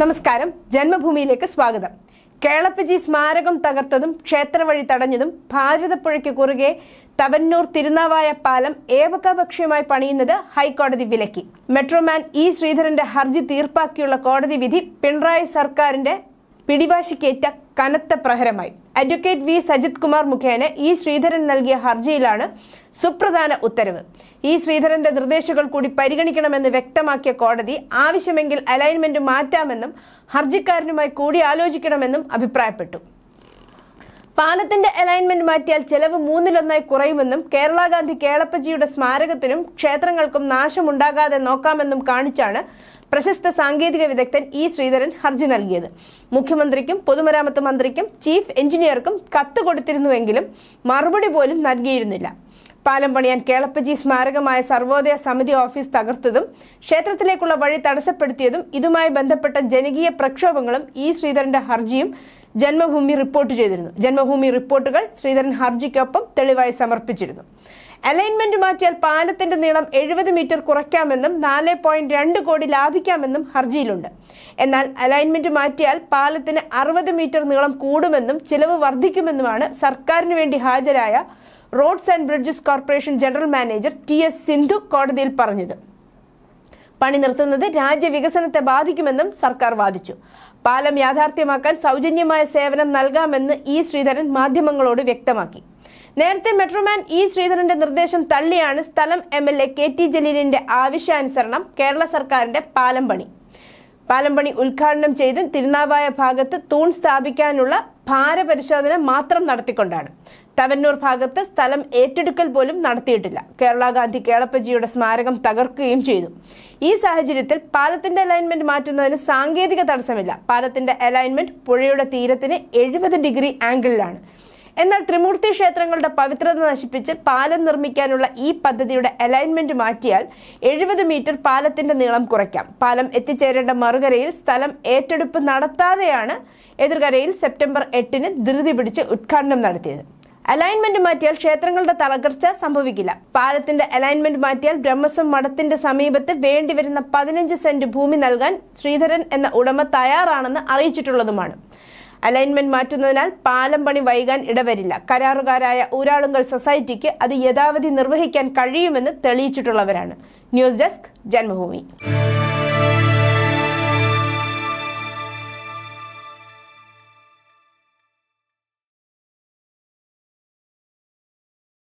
നമസ്കാരം. ജന്മഭൂമിയിലേക്ക് സ്വാഗതം. കേളപ്പജി സ്മാരകം തകർത്തതും ക്ഷേത്രവഴി തടഞ്ഞതും ഭാരതപ്പുഴയ്ക്ക് കുറുകെ തവന്നൂർ തിരുനാവായ പാലം ഏകപക്ഷീയമായി പണിയുന്നത് ഹൈക്കോടതി വിലക്കി. മെട്രോമാൻ ഇ ശ്രീധരന്റെ ഹർജി തീർപ്പാക്കിയുള്ള കോടതി വിധി പിണറായി സർക്കാരിന്റെ പിടിവാശിക്കേറ്റ കനത്ത പ്രഹരമായി. അഡ്വക്കേറ്റ് വി സജിത് കുമാർ മുഖേന ഇ ശ്രീധരൻ നൽകിയ ഹർജിയിലാണ് സുപ്രധാന ഉത്തരവ്. ഇ ശ്രീധരന്റെ നിർദ്ദേശങ്ങൾ കൂടി പരിഗണിക്കണമെന്ന് വ്യക്തമാക്കിയ കോടതി ആവശ്യമെങ്കിൽ അലൈൻമെന്റ് മാറ്റാമെന്നും ഹർജിക്കാരനുമായി കൂടി ആലോചിക്കണമെന്നും അഭിപ്രായപ്പെട്ടു. പാലത്തിന്റെ അലൈൻമെന്റ് മാറ്റിയാൽ ചെലവ് മൂന്നിലൊന്നായി കുറയുമെന്നും കേരള ഗാന്ധി കേളപ്പജിയുടെ സ്മാരകത്തിനും ക്ഷേത്രങ്ങൾക്കും നാശമുണ്ടാകാതെ നോക്കാമെന്നും കാണിച്ചാണ് പ്രശസ്ത സാങ്കേതിക വിദഗ്ധൻ ഇ ശ്രീധരൻ ഹർജി നൽകിയത്. മുഖ്യമന്ത്രിക്കും പൊതുമരാമത്ത് മന്ത്രിക്കും ചീഫ് എഞ്ചിനീയർക്കും കത്ത് കൊടുത്തിരുന്നുവെങ്കിലും മറുപടി പോലും നൽകിയിരുന്നില്ല. പാലം പണിയാൻ കേളപ്പജി സ്മാരകമായ സർവോദയ സമിതി ഓഫീസ് തകർത്തതും ക്ഷേത്രത്തിലേക്കുള്ള വഴി തടസ്സപ്പെടുത്തിയതും ഇതുമായി ബന്ധപ്പെട്ട ജനകീയ പ്രക്ഷോഭങ്ങളും ഇ ശ്രീധരന്റെ ഹർജിയും ജന്മഭൂമി റിപ്പോർട്ട് ചെയ്തിരുന്നു. ജന്മഭൂമി റിപ്പോർട്ടുകൾ ശ്രീധരൻ ഹർജിക്കൊപ്പം തെളിവായി സമർപ്പിച്ചിരുന്നു. അലൈൻമെന്റ് മാറ്റിയാൽ പാലത്തിന്റെ നീളം എഴുപത് മീറ്റർ കുറയ്ക്കാമെന്നും നാല് പോയിന്റ് രണ്ട് കോടി ലാഭിക്കാമെന്നും ഹർജിയിലുണ്ട്. എന്നാൽ അലൈൻമെന്റ് മാറ്റിയാൽ പാലത്തിന് അറുപത് മീറ്റർ നീളം കൂടുമെന്നും ചിലവ് വർദ്ധിക്കുമെന്നുമാണ് സർക്കാരിന് വേണ്ടി ഹാജരായ roads and bridges corporation general manager T S Sindhu കോടതിയിൽ പറഞ്ഞത്. പണി നിർത്തുന്നത് രാജ്യവികസനത്തെ ബാധിക്കുമെന്നും സർക്കാർ വാദിച്ചു. പാലം യാഥാർത്ഥ്യമാക്കാൻ സൗജന്യമായ സേവനം നൽകാമെന്ന് ഇ ശ്രീധരൻ മാധ്യമങ്ങളോട് വ്യക്തമാക്കി. നേരത്തെ മെട്രോമാൻ ഇ ശ്രീധരന്റെ നിർദ്ദേശം തള്ളിയാണ് സ്ഥലം M L A K T ജലീലിന്റെ ആവശ്യാനുസരണം കേരള സർക്കാരിന്റെ പാലം പണി പാലം പണി ഉദ്ഘാടനം ചെയ്ത് തിരുനാവായ ഭാഗത്ത് തൂൺ സ്ഥാപിക്കാനുള്ള ഭാരപരിശോധന മാത്രം നടത്തിക്കൊണ്ടാണ്. തവന്നൂർ ഭാഗത്ത് സ്ഥലം ഏറ്റെടുക്കൽ പോലും നടത്തിയിട്ടില്ല. കേരള ഗാന്ധി കേളപ്പജിയുടെ സ്മാരകം തകർക്കുകയും ചെയ്തു. ഈ സാഹചര്യത്തിൽ പാലത്തിന്റെ അലൈൻമെന്റ് മാറ്റുന്നതിന് സാങ്കേതിക തടസ്സമില്ല. പാലത്തിന്റെ അലൈൻമെന്റ് പുഴയുടെ തീരത്തിന് എഴുപത് ഡിഗ്രി ആംഗിളിലാണ് എന്നാൽ ത്രിമൂർത്തി ക്ഷേത്രങ്ങളുടെ പവിത്രത നശിപ്പിച്ച് പാലം നിർമ്മിക്കാനുള്ള ഈ പദ്ധതിയുടെ അലൈൻമെന്റ് മാറ്റിയാൽ എഴുപത് മീറ്റർ പാലത്തിന്റെ നീളം കുറയ്ക്കാം. പാലം എത്തിച്ചേരേണ്ട മറുകരയിൽ സ്ഥലം ഏറ്റെടുപ്പ് നടത്താതെയാണ് എതിർകരയിൽ സെപ്റ്റംബർ എട്ടിന് ധൃതി പിടിച്ച് ഉദ്ഘാടനം നടത്തിയത്. അലൈൻമെന്റ് മാറ്റിയാൽ ക്ഷേത്രങ്ങളുടെ തകർച്ച സംഭവിക്കില്ല. പാലത്തിന്റെ അലൈൻമെന്റ് മാറ്റിയാൽ ബ്രഹ്മസ്വം മഠത്തിന്റെ സമീപത്ത് വേണ്ടിവരുന്ന പതിനഞ്ച് സെന്റ് ഭൂമി നൽകാൻ ശ്രീധരൻ എന്ന ഉടമ തയ്യാറാണെന്ന് അറിയിച്ചിട്ടുള്ളതുമാണ്. അലൈൻമെന്റ് മാറ്റുന്നതിനാൽ പാലം പണി വൈകാൻ ഇടവരില്ല. കരാറുകാരായ ഊരാളുങ്കൽ സൊസൈറ്റിക്ക് അത് യഥാവധി നിർവഹിക്കാൻ കഴിയുമെന്ന് തെളിയിച്ചിട്ടുള്ളവരാണ്. News desk Janmabhumi.